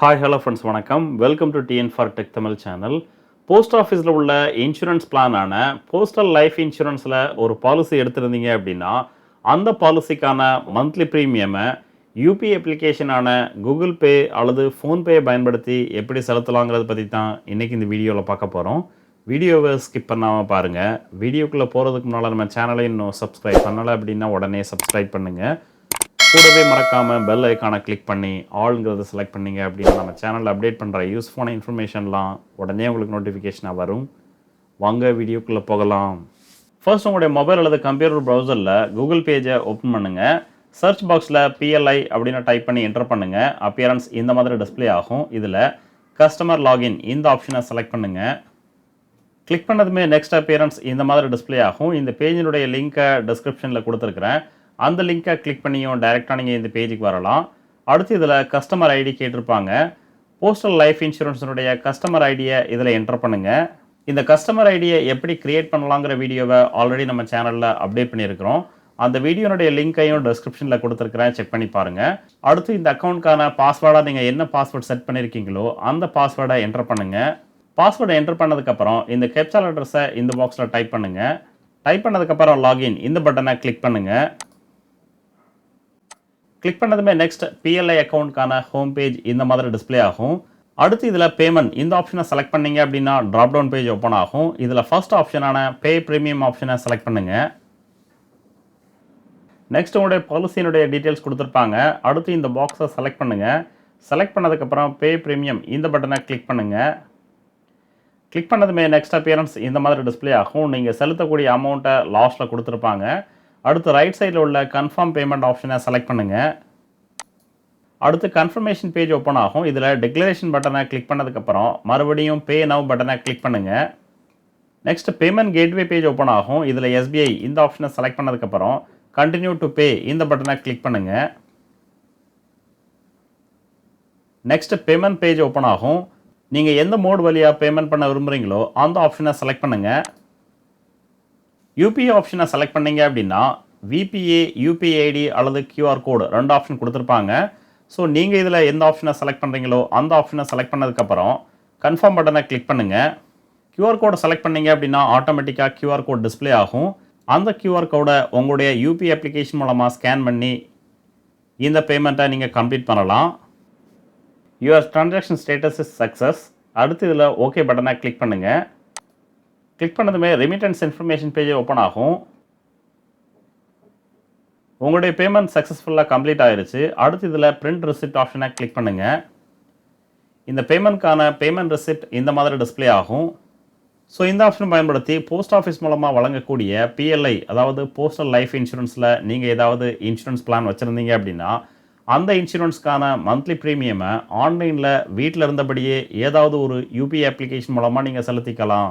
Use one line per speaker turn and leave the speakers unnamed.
Hi hello friends வணக்கம். Welcome to TN for tech Tamil channel post ஆஃபீஸில் உள்ள insurance பிளானான போஸ்டல் லைஃப் இன்சூரன்ஸில் ஒரு பாலிசி எடுத்திருந்தீங்க அப்படின்னா அந்த பாலிசிக்கான மந்த்லி ப்ரீமியமை யூபிஐ அப்ளிகேஷனான கூகுள் பே அல்லது ஃபோன்பேயை பயன்படுத்தி எப்படி செலுத்தலாங்கிறத பற்றி தான் இன்றைக்கி இந்த வீடியோவில் பார்க்க போகிறோம் வீடியோவை ஸ்கிப் பண்ணாமல் பாருங்கள் வீடியோக்குள்ளே போகிறதுக்கு முன்னால் நம்ம சேனலை இன்னும் சப்ஸ்கிரைப் பண்ணலை அப்படின்னா உடனே சப்ஸ்கிரைப் பண்ணுங்கள் கூடவே மறக்காமல் பெல் ஐக்கானை கிளிக் பண்ணி ஆளுங்கிறத செலக்ட் பண்ணீங்க அப்படின்னா நம்ம சேனலில் அப்டேட் பண்ணுற யூஸ்ஃபுல்லான இன்ஃபர்மேஷன்லாம் உடனே உங்களுக்கு நோட்டிஃபிகேஷனாக வரும். வாங்க வீடியோக்குள்ளே போகலாம். ஃபர்ஸ்ட் உங்களுடைய மொபைல் அல்லது கம்ப்யூட்டர் ப்ரௌசரில் கூகுள் பேஜை ஓப்பன் பண்ணுங்கள் சர்ச் பாக்ஸில் பிஎல்ஐ அப்படின்னு டைப் பண்ணி என்டர் பண்ணுங்கள் அப்பியரன்ஸ் இந்த மாதிரி டிஸ்ப்ளே ஆகும். இதில் கஸ்டமர் லாகின் இந்த ஆப்ஷனை செலக்ட் பண்ணுங்கள் கிளிக் பண்ணதுமே நெக்ஸ்ட் அப்பியரன்ஸ் இந்த மாதிரி டிஸ்ப்ளே ஆகும். இந்த பேஜினுடைய லிங்க்கை டிஸ்கிரிப்ஷனில் கொடுத்துருக்குறேன். அந்த லிங்க்கை கிளிக் பண்ணியும் டைரெக்டாக நீங்கள் இந்த பேஜுக்கு வரலாம். அடுத்து இதில் கஸ்டமர் ஐடி கேட்டிருப்பாங்க. போஸ்டல் லைஃப் இன்சூரன்ஸினுடைய கஸ்டமர் ஐடியை இதில் என்டர் பண்ணுங்கள் இந்த கஸ்டமர் ஐடியை எப்படி கிரியேட் பண்ணலாங்கிற வீடியோவை ஆல்ரெடி நம்ம சேனலில் அப்டேட் பண்ணியிருக்கிறோம். அந்த வீடியோனுடைய லிங்க்கையும் டிஸ்கிரிப்ஷனில் கொடுத்துருக்குறேன். செக் பண்ணி பாருங்கள் அடுத்து இந்த அக்கௌண்ட்க்கான பாஸ்வேர்டாக நீங்கள் என்ன பாஸ்வேர்ட் செட் பண்ணியிருக்கீங்களோ அந்த பாஸ்வேர்டை என்டர் பண்ணுங்கள் பாஸ்வேர்டை என்டர் பண்ணதுக்கப்புறம் இந்த கேப்சல் அட்ரஸை இந்த பாக்ஸில் டைப் பண்ணுங்கள் டைப் பண்ணதுக்கப்புறம் லாகின் இந்த பட்டனை கிளிக் பண்ணுங்கள் கிளிக் பண்ணதுமே நெக்ஸ்ட் பிஎல்ஐ அக்கௌண்ட்கான ஹோம் பேஜ் இந்த மாதிரி டிஸ்ப்ளே ஆகும். அடுத்து இதில் பேமெண்ட் இந்த ஆப்ஷனை செலக்ட் பண்ணீங்க அப்படின்னா ட்ராப் டவுன் பேஜ் ஓப்பன் ஆகும். இதில் ஃபர்ஸ்ட் ஆப்ஷனான பே ப்ரீமியம் ஆப்ஷனை செலக்ட் பண்ணுங்கள் நெக்ஸ்ட் உங்களுடைய பாலிசியினுடைய டீட்டெயில்ஸ் கொடுத்துருப்பாங்க. அடுத்து இந்த பாக்ஸை செலக்ட் பண்ணுங்கள் செலக்ட் பண்ணதுக்கப்புறம் பே ப்ரீமியம் இந்த பட்டனை கிளிக் பண்ணுங்கள் கிளிக் பண்ணதுமே நெக்ஸ்ட் அப்பியரன்ஸ் இந்த மாதிரி டிஸ்ப்ளே ஆகும். நீங்கள் செலுத்தக்கூடிய அமௌண்ட்டை லாஸ்ட்டில் கொடுத்துருப்பாங்க. அடுத்து ரைட் சைடில் உள்ள கன்ஃபார்ம் பேமெண்ட் ஆப்ஷனை செலக்ட் பண்ணுங்கள் அடுத்து கன்ஃபர்மேஷன் பேஜ் ஓப்பன் ஆகும். இதில் டிக்ளரேஷன் பட்டனை கிளிக் பண்ணதுக்கப்புறம் மறுபடியும் பே நவ் பட்டனை கிளிக் பண்ணுங்கள் next payment gateway page open ஆகும். இதில் எஸ்பிஐ இந்த ஆப்ஷனை செலக்ட் பண்ணதுக்கப்புறம் கண்டினியூ டு பே இந்த பட்டனை கிளிக் பண்ணுங்கள் நெக்ஸ்ட் பேமெண்ட் பேஜ் ஓப்பன் ஆகும். நீங்கள் எந்த மோட் வழியாக பேமெண்ட் பண்ண விரும்புகிறீங்களோ அந்த ஆப்ஷனை செலக்ட் பண்ணுங்கள் யூபிஐ ஆப்ஷனை செலக்ட் பண்ணீங்க அப்படின்னா விபிஏ யூபிஐ ஐடி அல்லது கியூஆர் கோடு ரெண்டு ஆப்ஷன் கொடுத்துருப்பாங்க. ஸோ நீங்கள் இதில் எந்த ஆப்ஷனை செலக்ட் பண்ணுறீங்களோ அந்த ஆப்ஷனை செலக்ட் பண்ணதுக்கப்புறம் கன்ஃபார்ம் பட்டனை கிளிக் பண்ணுங்கள் கியூஆர் கோடை செலக்ட் பண்ணீங்க அப்படின்னா ஆட்டோமேட்டிக்காக கியூஆர் கோட் டிஸ்ப்ளே ஆகும். அந்த கியூஆர் கோடை உங்களுடைய யூபிஐ அப்ளிகேஷன் மூலமாக ஸ்கேன் பண்ணி இந்த பேமெண்ட்டை நீங்கள் கம்ப்ளீட் பண்ணலாம். Your transaction status is success அடுத்து இதில் ஓகே பட்டனை கிளிக் பண்ணுங்கள் கிளிக் பண்ணதுமே ரெமிட்டன்ஸ் இன்ஃபர்மேஷன் பேஜ் ஓப்பன் ஆகும். உங்களுடைய பேமெண்ட் சக்ஸஸ்ஃபுல்லாக கம்ப்ளீட் ஆயிடுச்சு அடுத்து இதில் பிரிண்ட் ரிசிப்ட் ஆப்ஷனை கிளிக் பண்ணுங்கள் இந்த பேமெண்ட்க்கான பேமெண்ட் ரிசிப்ட் இந்த மாதிரி டிஸ்ப்ளே ஆகும். ஸோ இந்த ஆப்ஷன் பயன்படுத்தி போஸ்ட் ஆஃபீஸ் மூலமாக வழங்கக்கூடிய பிஎல்ஐ அதாவது போஸ்டல் லைஃப் இன்சூரன்ஸில் நீங்கள் ஏதாவது இன்சூரன்ஸ் பிளான் வச்சுருந்தீங்க அப்படின்னா அந்த இன்சூரன்ஸ்க்கான மந்த்லி ப்ரீமியமை ஆன்லைனில் வீட்டில் இருந்தபடியே ஏதாவது ஒரு யூபிஐ அப்ளிகேஷன் மூலமாக நீங்கள் செலுத்திக்கலாம்.